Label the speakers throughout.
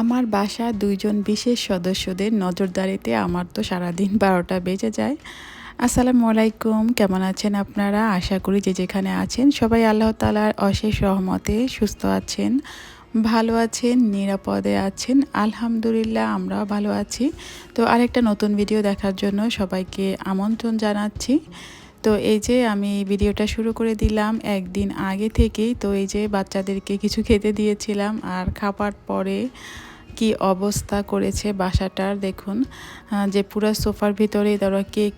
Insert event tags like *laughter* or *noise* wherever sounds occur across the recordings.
Speaker 1: আমার বাসা দুইজন বিশেষ সদস্যদের নজরদারিতে আমার তো সারাদিন *laughs* বারোটা বেজে যায়। আসসালামু আলাইকুম, কেমন আছেন আপনারা? আশা করি যে যেখানে আছেন সবাই আল্লাহ তালার অশেষ রহমতে সুস্থ আছেন, ভালো আছেন, নিরাপদে আছেন। আলহামদুলিল্লাহ, আমরাও ভালো আছি। তো আরেকটা নতুন ভিডিও দেখার জন্য সবাইকে আমন্ত্রণ জানাচ্ছি। তো এই যে আমি ভিডিওটা শুরু করে দিলাম একদিন আগে থেকেই। তো এই যে বাচ্চাদেরকে কিছু খেতে দিয়েছিলাম আর খাবার পরে কি অবস্থা করেছে বাসাটার দেখুন। যে পুরো সোফার ভিতরে ধরো কেক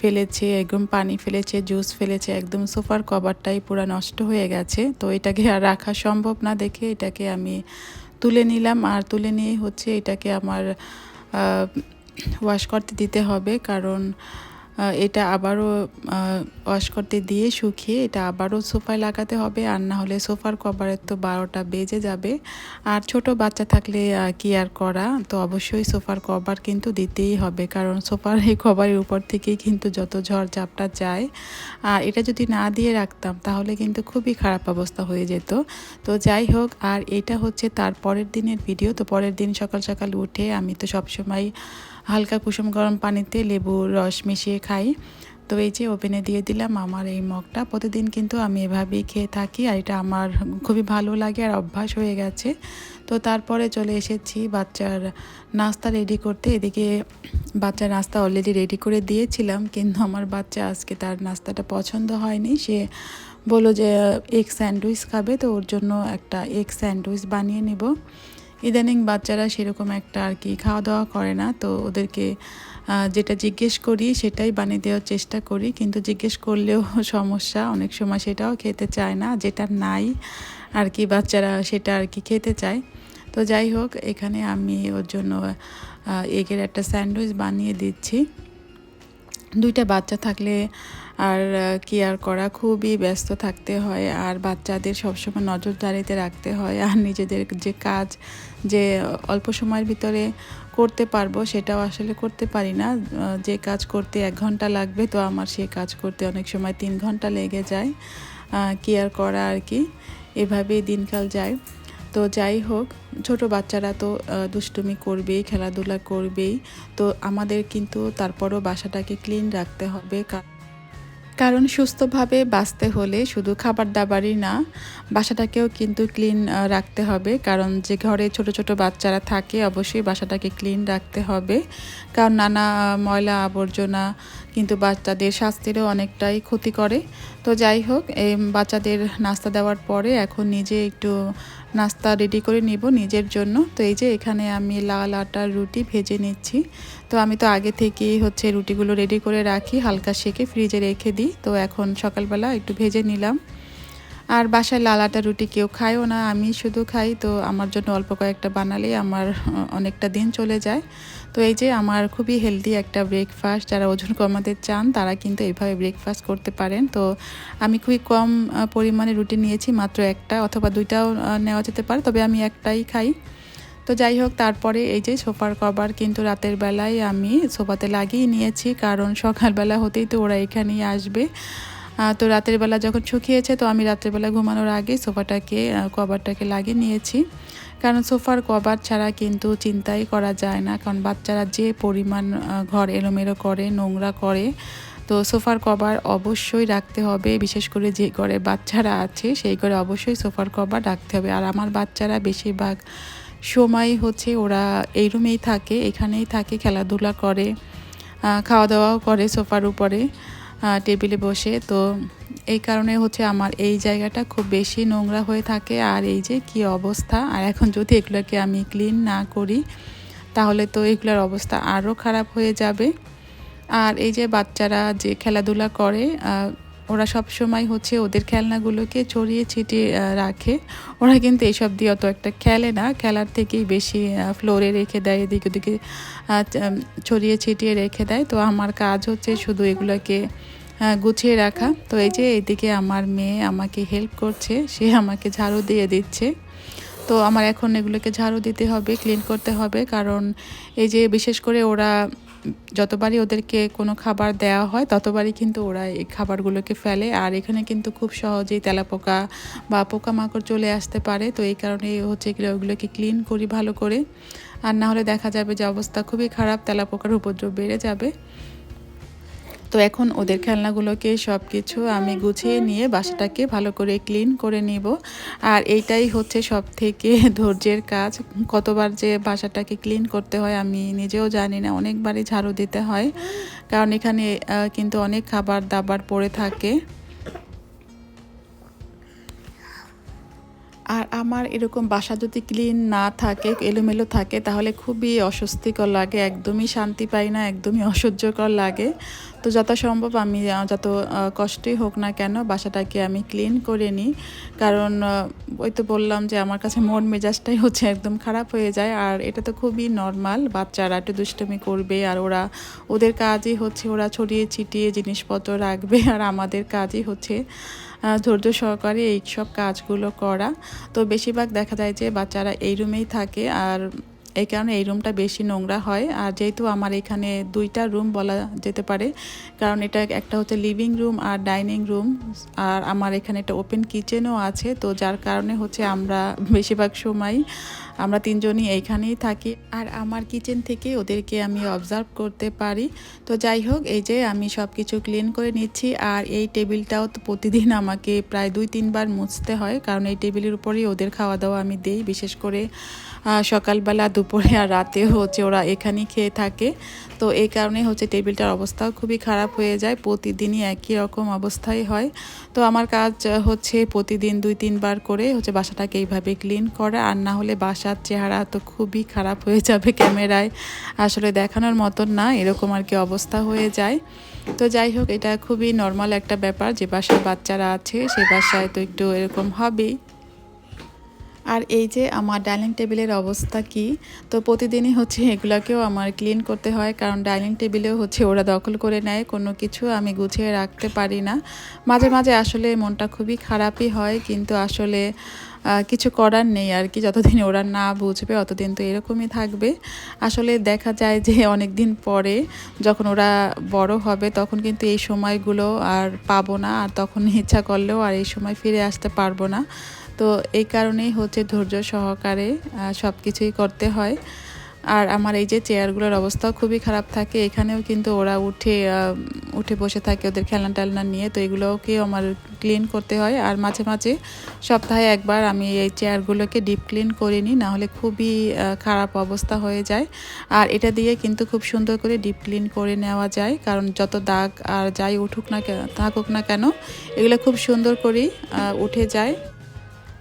Speaker 1: ফেলেছে, একদম পানি ফেলেছে, জুস ফেলেছে, একদম সোফার কভারটাই পুরো নষ্ট হয়ে গেছে। তো এটাকে আর রাখা সম্ভব না দেখে এটাকে আমি তুলে নিলাম আর তুলে নিয়ে হচ্ছে এটাকে আমার ওয়াশ করতে দিতে হবে কারণ এটা আবারও ওয়াশ করতে দিয়ে শুকিয়ে এটা আবারও সোফায় লাগাতে হবে। আর না হলে সোফার কভারের তো বারোটা বেজে যাবে। আর ছোট বাচ্চা থাকলে কি আর করা? তো অবশ্যই সোফার কভার কিন্তু দিতেই হবে। কারণ সোফার এই কভারের উপর থেকেই কিন্তু যত ঝড় ঝাপটা যায়। আর এটা যদি না দিয়ে রাখতাম, তাহলে কিন্তু খুবই খারাপ অবস্থা হয়ে যেত। তো যাই হোক, আর এটা হচ্ছে তার পরের দিনের ভিডিও তো পরের দিন সকাল সকাল উঠে আমি তো সবসময় হালকা কুসুম গরম পানিতে লেবুর রস মিশিয়ে খাই। তো এই যে ওভেনে দিয়ে দিলাম আমার এই মগটা। প্রতিদিন কিন্তু আমি এভাবেই খেয়ে থাকি আর এটা আমার খুবই ভালো লাগে আর অভ্যাস হয়ে গেছে। তো তারপরে চলে এসেছি বাচ্চার নাস্তা রেডি করতে। এদিকে বাচ্চার নাস্তা অলরেডি রেডি করে দিয়েছিলাম কিন্তু আমার বাচ্চা আজকে তার নাস্তাটা পছন্দ হয়নি। সে বলল যে এগ স্যান্ডউইচ খাবে তো ওর জন্য একটা এগ স্যান্ডউইচ বানিয়ে নেব। ইদানিং বাচ্চারা সেরকম একটা আর কি খাওয়া দাওয়া করে না। তো ওদেরকে যেটা জিজ্ঞেস করি সেটাই বানিয়ে দেওয়ার চেষ্টা করি। কিন্তু জিজ্ঞেস করলেও *laughs* সমস্যা। অনেক সময় সেটাও খেতে চায় না। যেটা নাই আর কি বাচ্চারা সেটা আর কি খেতে চায়। তো যাই হোক, এখানে আমি ওর জন্য এগের একটা স্যান্ডউইচ বানিয়ে দিচ্ছি। দুইটা বাচ্চা থাকলে আর কেয়ার করা? খুবই ব্যস্ত থাকতে হয় আর বাচ্চাদের সবসময় নজরদারিতে রাখতে হয় আর নিজেদের যে কাজ যে অল্প সময়ের ভিতরে করতে পারব সেটাও আসলে করতে পারি না। যে কাজ করতে এক ঘণ্টা লাগবে তো আমার সে কাজ করতে অনেক সময় তিন ঘণ্টা লেগে যায়। কেয়ার করা আর কি? এভাবেই দিনকাল যায়। তো যাই হোক, ছোট বাচ্চারা তো দুষ্টুমি করবেই, খেলাধুলা করবেই। তো আমাদের কিন্তু তারপরও বাসাটাকে ক্লিন রাখতে হবে। কারণ সুস্থভাবে বাঁচতে হলে শুধু খাবার দাবারই না, বাসাটাকেও কিন্তু ক্লিন রাখতে হবে। কারণ যে ঘরে ছোট ছোট বাচ্চারা থাকে, অবশ্যই বাসাটাকে ক্লিন রাখতে হবে। কারণ নানা ময়লা আবর্জনা কিন্তু বাচ্চাদের স্বাস্থ্যেরও অনেকটাই ক্ষতি করে। তো যাই হোক এই বাচ্চাদের নাস্তা দেওয়ার পরে এখন নিজে একটু নাস্তা রেডি করে নিব নিজের জন্য। তো এই যে এখানে আমি লাল আটার রুটি ভেজে নিচ্ছি। তো আমি তো আগে থেকেই হচ্ছে রুটিগুলো রেডি করে রাখি, হালকা সেকে ফ্রিজে রেখে দিই। তো এখন সকালবেলা একটু ভেজে নিলাম। আর বাসায় লাল আটা রুটি কেউ খায়ও না, আমি শুধু খাই। তো আমার জন্য অল্প কয়েকটা বানালেই আমার অনেকটা দিন চলে যায়। তো এই যে আমার খুবই হেলদি একটা ব্রেকফাস্ট যারা ওজন কমাতে চান, তারা কিন্তু এইভাবে ব্রেকফাস্ট করতে পারেন। তো আমি খুবই কম পরিমাণে রুটি নিয়েছি, মাত্র একটা অথবা দুইটাও নেওয়া যেতে পারে, তবে আমি একটাই খাই। তো যাই হোক, তারপরে এই যে সোফার কভার কিন্তু রাতের বেলায় আমি সোফাতে লাগিয়ে নিয়েছি, কারণ সকালবেলা হতেই তো ওরা এখানেই আসবে। তো রাতের বেলা যখন শুকিয়েছে, তো আমি রাতের বেলা ঘুমানোর আগে সোফাটাকে কভারটাকে লাগিয়ে নিয়েছি। কারণ সোফার কভার ছাড়া কিন্তু চিন্তাই করা যায় না, কারণ বাচ্চারা যে পরিমাণ ঘর এলোমেলো করে, নোংরা করে, তো সোফার কভার অবশ্যই রাখতে হবে। বিশেষ করে যে ঘরে বাচ্চারা আছে, সেই ঘরে অবশ্যই সোফার কভার রাখতে হবে। আর আমার বাচ্চারা বেশিরভাগ সময় হচ্ছে ওরা এই রুমেই থাকে, এখানেই থাকে, খেলাধুলা করে খাওয়া দাওয়াও করে সোফার উপরে। টেবিলে বসে। তো এই কারণে হচ্ছে আমার এই জায়গাটা খুব বেশি নোংরা হয়ে থাকে। আর এই যে কি অবস্থা? আর এখন যদি এগুলোকে আমি ক্লিন না করি, তাহলে তো এগুলোর অবস্থা আরও খারাপ হয়ে যাবে। আর এই যে বাচ্চারা যে খেলাধুলা করে ওরা সব সময় হচ্ছে ওদের খেলনাগুলোকে ছড়িয়ে ছিটিয়ে রাখে। ওরা কিন্তু এইসব দিয়ে অত একটা খেলে না। খেলার থেকেই বেশি ফ্লোরে রেখে দেয়, এদিকে ওদিকে ছড়িয়ে ছিটিয়ে রেখে দেয়। তো আমার কাজ হচ্ছে শুধু এগুলোকে গুছিয়ে রাখা। তো এই যে এইদিকে আমার মেয়ে আমাকে হেল্প করছে, সে আমাকে ঝাড়ু দিয়ে দিচ্ছে। তো আমার এখন এগুলোকে ঝাড়ু দিতে হবে ক্লিন করতে হবে। কারণ এই যে বিশেষ করে ওরা যতবারই ওদেরকে কোনো খাবার দেওয়া হয়, ততবারই কিন্তু ওরা এই খাবারগুলোকে ফেলে। আর এখানে কিন্তু খুব সহজেই তেলাপোকা বা পোকামাকড় চলে আসতে পারে। তো এই কারণে হচ্ছে কি ওগুলোকে ক্লিন করি ভালো করে। আর না হলে দেখা যাবে যে অবস্থা খুবই খারাপ, তেলাপোকার উপদ্রব বেড়ে যাবে। তো এখন ওদের খেলনাগুলোকে সব কিছু আমি গুছিয়ে নিয়ে বাসাটাকে ভালো করে ক্লিন করে নিব। আর এইটাই হচ্ছে সব থেকে ধৈর্যের কাজ। কতবার যে বাসাটাকে ক্লিন করতে হয় আমি নিজেও জানি না, অনেকবারই ঝাড়ু দিতে হয়। কারণ এখানে কিন্তু অনেক খাবার দাবার পড়ে থাকে। আর আমার এরকম বাসা যদি ক্লিন না থাকে, এলোমেলো থাকে, তাহলে খুবই অস্বস্তিকর লাগে, একদমই শান্তি পাই না, একদমই অসহ্যকর লাগে। তো যথাসম্ভব আমি যত কষ্টই হোক না কেন বাসাটাকে আমি ক্লিন করে নিই। কারণ ওই তো বললাম যে আমার কাছে মন মেজাজটাই হচ্ছে একদম খারাপ হয়ে যায়। আর এটা তো খুবই নর্মাল বাচ্চারা একটু দুষ্টমি করবে আর ওরা, ওদের কাজই হচ্ছে ওরা ছড়িয়ে ছিটিয়ে জিনিসপত্র রাখবে, আর আমাদের কাজই হচ্ছে। ধৈর্য সহকারে এই সব কাজগুলো করা। তো বেশিরভাগ দেখা যায় যে বাচ্চারা এই রুমেই থাকে আর এই কারণে এই রুমটা বেশি নোংরা হয়। আর যেহেতু আমার এখানে দুইটা রুম বলা যেতে পারে, কারণ এটা একটা হচ্ছে লিভিং রুম আর ডাইনিং রুম আর আমার এখানে একটা ওপেন কিচেনও আছে, তো যার কারণে হচ্ছে আমরা বেশিরভাগ সময় আমরা তিনজনই এইখানেই থাকি। আর আমার কিচেন থেকে ওদেরকে আমি অবজার্ভ করতে পারি। তো যাই হোক, এই যে আমি সব কিছু ক্লিন করে নিচ্ছি। আর এই টেবিলটাও তো প্রতিদিন আমাকে প্রায় দুই তিনবার মুছতে হয়। কারণ এই টেবিলের উপরেই ওদের খাওয়া দাওয়া আমি দেই। বিশেষ করে সকালবেলা, দুপুরে আর রাতে হচ্ছে ওরা এখানেই খেয়ে থাকে। তো এই কারণে হচ্ছে টেবিলটার অবস্থাও খুবই খারাপ হয়ে যায়। প্রতিদিনই একই রকম অবস্থাই হয়। তো আমার কাজ হচ্ছে প্রতিদিন দুই তিনবার করে হচ্ছে বাসাটাকে এইভাবে ক্লিন করা। আর না হলে বাসার চেহারা তো খুবই খারাপ হয়ে যাবে ক্যামেরায়। আসলে দেখানোর মতন না, এরকম আর কি অবস্থা হয়ে যায়। তো যাই হোক, এটা খুবই নর্মাল একটা ব্যাপার, যে বাসায় বাচ্চারা আছে, সে বাসায় তো একটু এরকম হবেই। আর এই যে আমার ডাইনিং টেবিলের অবস্থা কি? তো প্রতিদিনই হচ্ছে এগুলাকেও আমার ক্লিন করতে হয়, কারণ ডাইনিং টেবিলেও হচ্ছে ওরা দখল করে নেয়, কোনো কিছু আমি গুছিয়ে রাখতে পারি না। মাঝে মাঝে আসলে মনটা খুবই খারাপই হয়, কিন্তু আসলে কিছু করার নেই আর কি। যতদিন ওরা না বুঝবে অতদিন তো এরকমই থাকবে। আসলে দেখা যায় যে অনেক দিন পরে যখন ওরা বড় হবে তখন কিন্তু এই সময়গুলো আর পাবো না, আর তখন ইচ্ছা করলেও আর এই সময় ফিরে আসতে পারব না। তো এই কারণেই হচ্ছে ধৈর্য সহকারে সব কিছুই করতে হয়। আর আমার এই যে চেয়ারগুলোর অবস্থাও খুবই খারাপ থাকে, এখানেও কিন্তু ওরা উঠে উঠে বসে থাকে ওদের খেলনা টেলনা নিয়ে, তো এগুলোকেও আমার ক্লিন করতে হয়। আর মাঝে মাঝে সপ্তাহে একবার আমি এই চেয়ারগুলোকে ডিপ ক্লিন করে নিই নাহলে খুবই খারাপ অবস্থা হয়ে যায়। আর এটা দিয়ে কিন্তু খুব সুন্দর করে ডিপ ক্লিন করে নেওয়া যায়, কারণ যত দাগ আর যাই উঠুক না কেন, থাকুক না কেন, এগুলো খুব সুন্দর করেই উঠে যায়।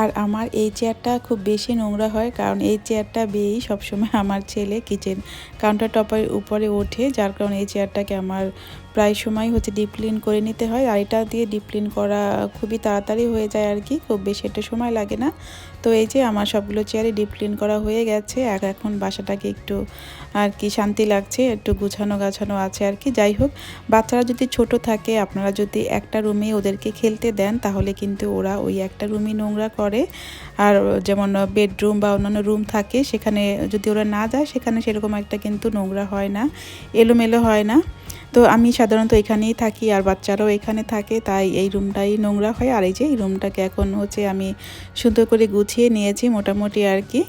Speaker 1: আর আমার এই চেয়ারটা খুব বেশি নোংরা হয়, কারণ এই চেয়ারটা বেয়েই সবসময় আমার ছেলে কিচেন কাউন্টার টপের উপরে ওঠে, যার কারণে এই চেয়ারটাকে আমার প্রায় সময় হচ্ছে ডিপ ক্লিন করে নিতে হয়। আর এটা দিয়ে ডিপ ক্লিন করা খুবই তাড়াতাড়ি হয়ে যায় আর কি, খুব বেশি একটা সময় লাগে না। তো এই যে আমার সবগুলো চেয়ারে ডিপ ক্লিন করা হয়ে গেছে। আর এখন বাসাটাকে একটু আর কি শান্তি লাগছে, একটু গুছানো গাছানো আছে আর কি। যাই হোক, বাচ্চারা যদি ছোট থাকে, আপনারা যদি একটা রুমে ওদেরকে খেলতে দেন, তাহলে কিন্তু ওরা ওই একটা রুমই নোংরা করে। আর যেমন বেডরুম বা অন্যান্য রুম থাকে, সেখানে যদি ওরা না যায়, সেখানে সেরকম একটা কিন্তু নোংরা হয় না, এলোমেলো হয় না। তো আমি সাধারণত এখানেই থাকি আর বাচ্চারাও এখানে থাকে, তাই এই রুমটাই নোংরা হয়। আর এই যে এই রুমটাকে এখন হচ্ছে আমি সুন্দর করে গুছিয়ে নিয়েছি মোটামুটি আর কি।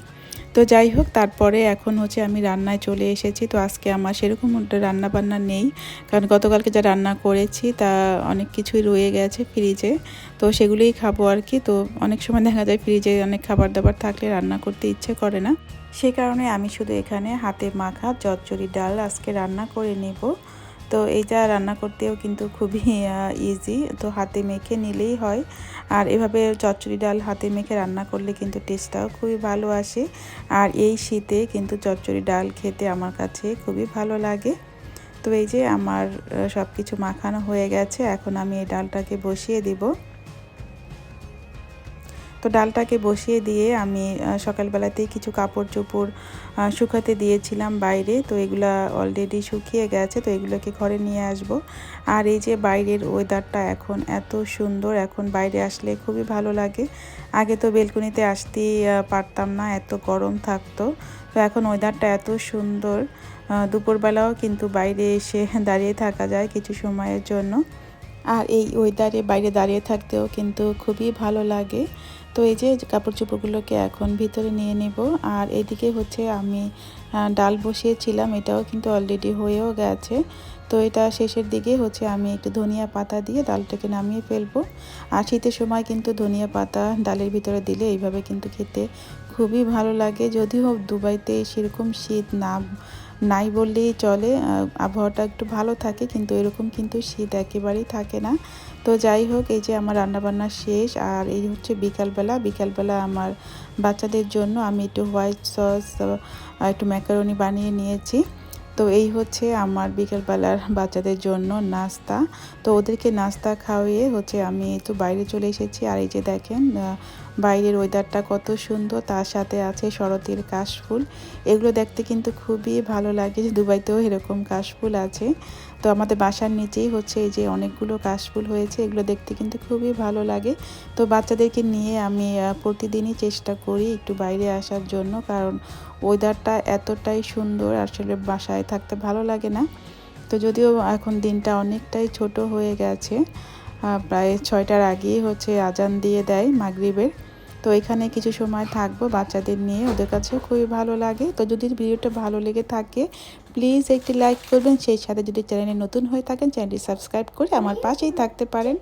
Speaker 1: তো যাই হোক, তারপরে এখন হচ্ছে আমি রান্নায় চলে এসেছি। তো আজকে আমার সেরকম রান্না বান্না নেই। কারণ গতকালকে যা রান্না করেছি তা অনেক কিছুই রয়ে গেছে ফ্রিজে। তো সেগুলোই খাব আর কি। তো অনেক সময় দেখা যায় ফ্রিজে অনেক খাবার দাবার থাকলে রান্না করতে ইচ্ছে করে না। সে কারণে আমি শুধু এখানে হাতে মাখা চচ্চড়ি ডাল আজকে রান্না করে নেব। তো এইটা রান্না করতেও কিন্তু খুবই ইজি তো হাতে মেখে নিলেই হয়। আর এভাবে চচ্চড়ি ডাল হাতে মেখে রান্না করলে কিন্তু টেস্টটাও খুবই ভালো আসে। আর এই শীতে কিন্তু চচ্চড়ি ডাল খেতে আমার কাছে খুবই ভালো লাগে। তো এই যে আমার সব কিছু মাখানো হয়ে গেছে, এখন আমি এই ডালটাকে বসিয়ে দিব। তো ডালটাকে বসিয়ে দিয়ে আমি সকালবেলাতেই কিছু কাপড় চোপড় শুকাতে দিয়েছিলাম বাইরে। তো এগুলা অলরেডি শুকিয়ে গেছে, তো এগুলোকে ঘরে নিয়ে আসব। আর এই যে বাইরের ওয়েদারটা এখন এত সুন্দর, এখন বাইরে আসলে খুবই ভালো লাগে। আগে তো বেলকুনিতে আসতেই পারতাম না, এত গরম থাকতো। তো এখন ওয়েদারটা এত সুন্দর দুপুরবেলাও কিন্তু বাইরে এসে *laughs* দাঁড়িয়ে থাকা যায় কিছু সময়ের জন্য। আর এই ওয়েদারে বাইরে দাঁড়িয়ে থাকতেও কিন্তু খুবই ভালো লাগে। তো এই যে কাপড় চোপড়গুলোকে এখন ভিতরে নিয়ে নেব। আর এদিকে হচ্ছে আমি ডাল বসিয়েছিলাম, এটাও কিন্তু অলরেডি হয়েও গেছে। তো এটা শেষের দিকে হচ্ছে আমি একটু ধনিয়া পাতা দিয়ে ডালটাকে নামিয়ে ফেলব। আর শীতের সময় কিন্তু ধনিয়া পাতা ডালের ভিতরে দিলে এইভাবে কিন্তু খেতে খুবই ভালো লাগে। যদিও দুবাইতে সেরকম শীত না নাই বললেই চলে আবহাওয়াটা একটু ভালো থাকে, কিন্তু এরকম কিন্তু শীত একেবারেই থাকে না। তো যাই হোক, এই যে আমার রান্নাবান্না শেষ, আর এই হচ্ছে বিকালবেলা। বিকালবেলা আমার বাচ্চাদের জন্য আমি একটু হোয়াইট সস একটু ম্যাকারনি বানিয়ে নিয়েছি। তো এই হচ্ছে আমার বিকেলবেলার বাচ্চাদের জন্য নাস্তা। তো ওদেরকে নাস্তা খাওয়িয়ে হচ্ছে আমি একটু বাইরে চলে এসেছি। আর এই যে দেখেন বাইরের ওয়েদারটা কত সুন্দর, তার সাথে আছে শরতের কাশফুল। এগুলো দেখতে কিন্তু খুবই ভালো লাগে দুবাইতেও এরকম কাশফুল আছে। তো আমাদের বাসার নিচেই হচ্ছে এই যে অনেকগুলো কাশফুল হয়েছে, এগুলো দেখতে কিন্তু খুবই ভালো লাগে। তো বাচ্চাদেরকে নিয়ে আমি প্রতিদিনই চেষ্টা করি একটু বাইরে আসার জন্য, কারণ ওয়েদারটা এতটাই সুন্দর, আসলে বাসায় থাকতে ভালো লাগে না। তো যদিও এখন দিনটা অনেকটাই ছোট হয়ে গেছে প্রায় ছয়টার আগেই হচ্ছে আজান দিয়ে দেয় মাগরিবের। তো এখানে কিছু সময় থাকব বাচ্চাদের নিয়ে, ওদের কাছে খুবই ভালো লাগে। তো যদি ভিডিওটা ভালো লেগে থাকে প্লিজ একটি লাইক করবেন সেই সাথে যদি চ্যানেলে নতুন হয়ে থাকেন চ্যানেলটি সাবস্ক্রাইব করে আমার পাশেই থাকতে পারেন।